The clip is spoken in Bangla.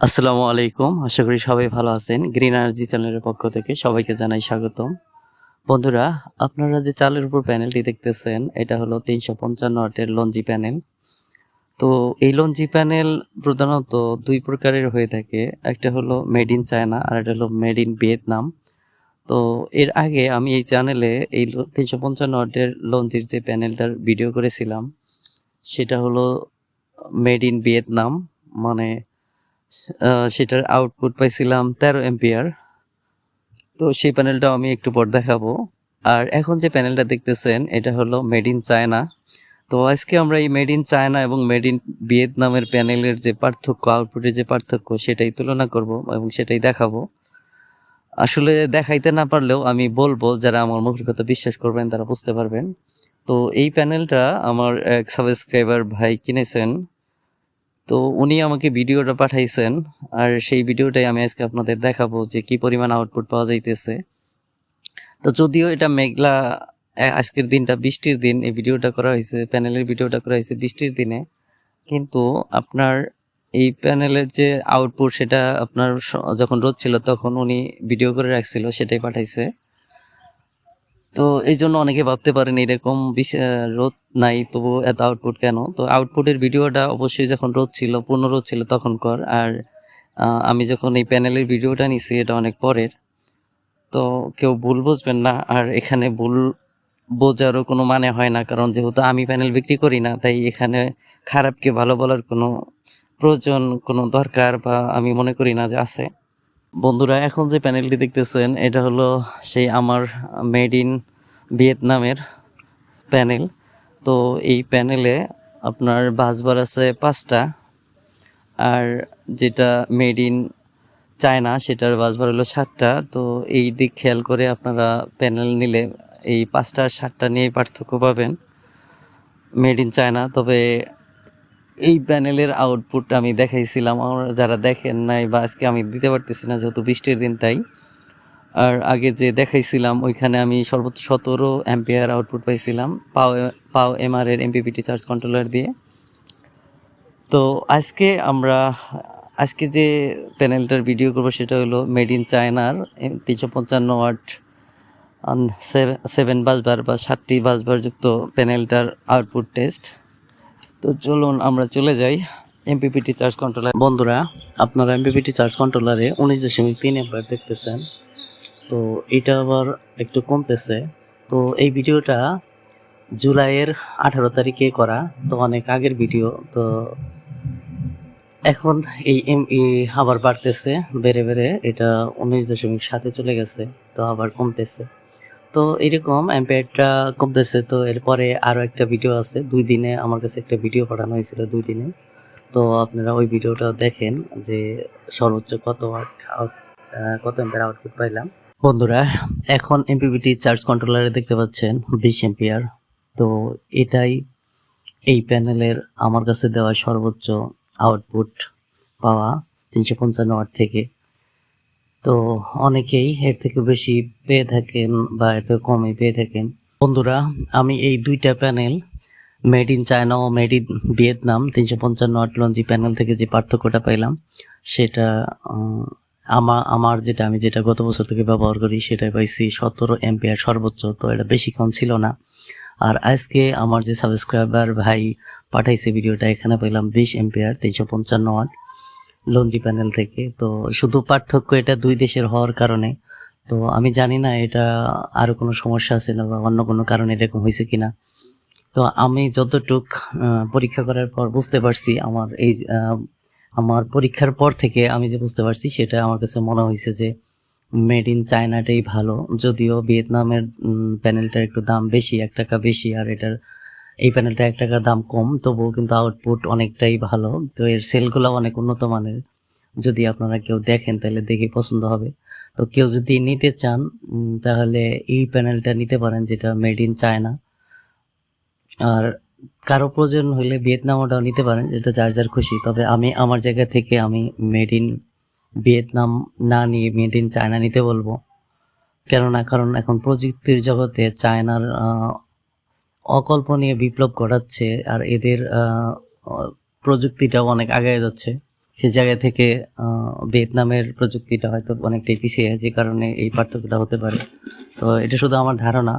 আসসালামু আলাইকুম। আশা করি সবাই ভালো আছেন। গ্রিন এনার্জি চ্যানেলের পক্ষ থেকে সবাইকে জানাই স্বাগতম। বন্ধুরা, আপনারা যে চালের উপর প্যানেলটি দেখতেছেন, এটা হলো তিনশো পঞ্চান্ন ওয়াটের লঞ্জি প্যানেল। তো এই লঞ্জি প্যানেল প্রধানত দুই প্রকারের হয়ে থাকে। একটা হলো মেড ইন চায়না আর একটা হলো মেড ইন ভিয়েতনাম তো এর আগে আমি এই চ্যানেলে এই তিনশো পঞ্চান্ন ওয়াটের লঞ্জির যে প্যানেলটার ভিডিও করেছিলাম, সেটা হলো মেড ইন ভিয়েতনাম মানে সেটার আউটপুট পাইছিলাম তেরো এম্পিয়ার তো সেই প্যানেলটাও আমি একটু পর দেখাবো। আর এখন যে প্যানেলটা দেখতেছেন, এটা হলো মেড ইন চায়না তো আজকে আমরা এই মেড ইন চায়না এবং মেড ইন ভিয়েতনামের প্যানেলের যে পার্থক্য আউটপুটের যে পার্থক্য, সেটাই তুলনা করব এবং সেটাই দেখাবো। আসলে দেখাইতে না পারলেও আমি বলব, যারা আমার মুখের কথা বিশ্বাস করবেন, তারা বুঝতে পারবেন। তো এই প্যানেলটা আমার এক সাবস্ক্রাইবার ভাই কিনেছেন। তো উনি আমাকে ভিডিওটা পাঠাইছেন, আর সেই ভিডিওটাই আমি আজকে আপনাদের দেখাবো যে কি পরিমাণ আউটপুট পাওয়া যাইতেছে। তো যদিও এটা মেঘলা আজকের দিনটা বৃষ্টির দিন, এই ভিডিওটা করা হয়েছে প্যানেলের ভিডিওটা করা হয়েছে বৃষ্টির দিনে। কিন্তু আপনার এই প্যানেলের যে আউটপুট সেটা আপনার যখন রোদ ছিল তখন উনি ভিডিও করে রাখছিল, সেটাই পাঠাইছে। তো এই জন্য অনেকে ভাবতে পারেন এরকম রোদ নাই তবু এত আউটপুট কেন? তো আউটপুটের ভিডিওটা অবশ্যই যখন রোদ ছিল, পূর্ণ রোদ ছিল তখন কর। আর আমি যখন এই প্যানেলের ভিডিওটা নিছি, এটা অনেক পরের। তো কেউ ভুল বুঝবেন না, আর এখানে ভুল বোঝারও কোনো মানে হয় না, কারণ যেহেতু আমি প্যানেল বিক্রি করি না, তাই এখানে খারাপকে ভালো বলার কোনো প্রয়োজন, কোনো দরকার বা আমি মনে করি না যে আছে। বন্ধুরা, এখন যে প্যানেলটি দেখতেছেন, এটা হলো সেই আমার মেড ইন ভিয়েতনামের প্যানেল। তো এই প্যানেলে আপনার বাসবার আছে পাঁচটা, আর যেটা মেড ইন চায়না, সেটার বাসবার হলো সাতটা। তো এই দিক খেয়াল করে আপনারা প্যানেল নিলে এই পাঁচটা সাতটা নিয়ে পার্থক্য পাবেন মেড ইন চায়না। তবে এই প্যানেলের আউটপুট আমি দেখাইছিলাম। আমার যারা দেখেন নাই বা আজকে আমি দিতে পারতেছি না, যেহেতু বৃষ্টির দিন তাই। আর আগে যে দেখাইছিলাম, ওইখানে আমি সর্বোচ্চ সতেরো অ্যাম্পিয়ার আউটপুট পাইছিলাম পাও পাও এমআর এর এমপিপিটি চার্জ কন্ট্রোলার দিয়ে। তো আজকে আমরা, আজকে যে প্যানেলটার ভিডিও করব সেটা হলো মেড ইন চায়নার তিনশো পঞ্চান্ন ওয়াট সেভেন বাসবার বা ষাটটি বাসবার যুক্ত প্যানেলটার আউটপুট টেস্ট তো চলুন আমরা চলে যাই এমপিপিটি চার্জ কন্ট্রোলার বন্ধুরা, আপনারা এমপিপিটি চার্জ কন্ট্রোলারে উনিশ দশমিক তিন এম্পার দেখতেছেন। তো এটা আবার একটু কমতেছে। তো এই ভিডিওটা জুলাইয়ের আঠারো তারিখে করা, তো অনেক আগের ভিডিও। তো এখন এই এম ই আবার বাড়তেছে, বেড়ে বেড়ে এটা উনিশ দশমিক সাতে চলে গেছে, তো আবার কমতেছে। তো এরকম অ্যাম্পিয়ারটা কমতেছে। তো এরপরে আরও একটা ভিডিও আছে। দুই দিনে আমার কাছে একটা ভিডিও পাঠানো হয়েছিল দুই দিনে। তো আপনারা ওই ভিডিওটা দেখেন যে সর্বোচ্চ কত আউট কত অ্যাম্পিয়ার আউটপুট পাইলাম। বন্ধুরা, এখন এমপিবিটি চার্জ কন্ট্রোলারে দেখতে পাচ্ছেন বিশ এম্পিয়ার তো এটাই এই প্যানেলের আমার কাছে দেওয়া সর্বোচ্চ আউটপুট পাওয়া তিনশো পঞ্চান্ন ওয়াট থেকে। তো অনেকেই এর থেকে বেশি পেয়ে থাকেন বা এর থেকে কমই পেয়ে থাকেন। বন্ধুরা, আমি এই দুইটা প্যানেল, মেড ইন চায়না ও মেড ইন ভিয়েতনাম, তিনশো পঞ্চান্ন ওয়াট লঞ্জি প্যানেল থেকে যে পার্থক্যটা পাইলাম, সেটা আমার আমার যেটা, আমি যেটা গত বছর থেকে ব্যবহার করি সেটা পাইছি সতেরো এম্পিয়ার সর্বোচ্চ, তো এটা বেশিক্ষণ ছিল না। আর আজকে আমার যে সাবস্ক্রাইবার ভাই পাঠাইছে ভিডিওটা, এখানে পেলাম বিশ এম্পিয়ার, তিনশো পঞ্চান্ন ওয়াট। লঞ্জি প্যানেল থেকে। তো শুধু পার্থক্য এটা দুই দেশের হওয়ার কারণে। তো আমি জানি না এটা আরও কোনো সমস্যা আছে না বা অন্য কোনো কারণে এরকম হয়েছে কিনা। তো আমি যতটুক পরীক্ষা করার পর বুঝতে পারছি আমার এই আমার পরীক্ষার পর থেকে আমি যে বুঝতে পারছি সেটা আমার কাছে মনে হয়েছে যে মেড ইন চায়নাটাই ভালো। যদিও ভিয়েতনামের প্যানেলটার একটু দাম বেশি, এক টাকা বেশি, আর এটার এই প্যানেলটা এক টাকা দাম কম, তবুও কিন্তু আউটপুট অনেকটাই ভালো। তো এর সেলগুলো অনেক উন্নত মানের। যদি আপনারা কেউ দেখেন, তাহলে দেখে পছন্দ হবে। তো কেউ যদি নিতে চান তাহলে এই প্যানেলটা নিতে পারেন, যেটা মেড ইন চায়না আর কারও প্রয়োজন হলে ভিয়েতনাম ওটাও নিতে পারেন, যেটা যার যার খুশি। তবে আমি, আমার জায়গা থেকে আমি মেড ইন ভিয়েতনাম না নিয়ে মেড ইন চায়না নিতে বলব। কেননা, কারণ এখন প্রযুক্তির জগতে চায়নার অকল্পনীয় বিপ্লব ঘটাচ্ছে আর এদের প্রযুক্তিটাও অনেক আগে যাচ্ছে। সে জায়গা থেকে ভিয়েতনামের প্রযুক্তিটা হয়তো অনেকটাই পিছিয়ে যে কারণে এই পার্থক্যটা হতে পারে। তো এটা শুধু আমার ধারণা